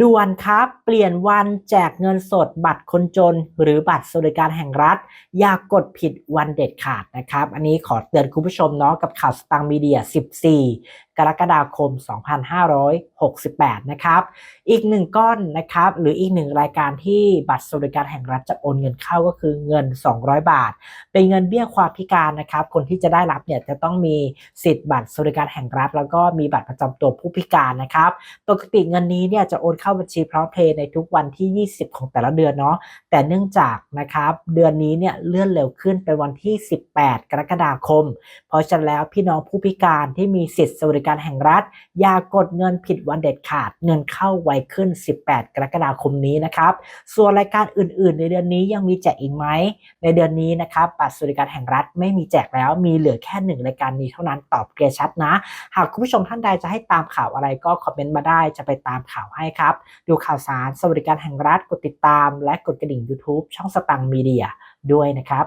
ด่วนครับ เปลี่ยนวันแจกเงินสดบัตรคนจน หรือบัตรสวัสดิการแห่งรัฐ อย่ากกดผิดวันเด็ดขาดนะครับ อันนี้ขอเตือนคุณผู้ชมเนาะกับข่าวสตางค์มีเดีย 14กรกฎาคม 2568 นะครับ อีกหนึ่งก้อนนะครับ หรืออีกหนึ่งรายการที่บัตรสวัสดิการแห่งรัฐจะโอนเงินเข้าก็คือเงิน 200 บาท เป็นเงินเบี้ยความพิการนะครับ คนที่จะได้รับเนี่ยจะต้องมีสิทธิ์บัตรสวัสดิการแห่งรัฐ แล้วก็มีบัตรประจำตัวผู้พิการนะครับ ปกติเงินนี้เนี่ยจะโอนเข้าบัญชีพร้อมเพย์ในทุกวันที่ 20 ของแต่ละเดือนเนาะ แต่เนื่องจากนะครับเดือนนี้เนี่ยเลื่อนเร็วขึ้นเป็นวันที่ 18 กรกฎาคม เพราะฉะนั้นแล้วพี่น้องผู้พิการที่มีสิทธิ์สวัสดิการแห่งรัฐ อย่ากดเงินผิดวันเด็ดขาด เงินเข้าไวขึ้น 18 กรกฎาคมนี้นะครับ ส่วนรายการอื่น ๆ ในเดือนนี้ยังมีแจกอีกไหม ในเดือนนี้นะครับบัตรสวัสดิการแห่งรัฐไม่มีแจกแล้ว มีเหลือแค่หนึ่งรายการนี้เท่านั้นตอบเกลียร์ชัดนะ หากคุณผู้ชมท่านใดจะให้ตามข่าวอะไรก็คอมเมนต์มาได้จะไปตามข่าวให้ครับ ดูข่าวสารสวัสดิการแห่งรัฐกดติดตาม และกดกระดิ่ง YouTube ช่องสตังมีเดียด้วยนะครับ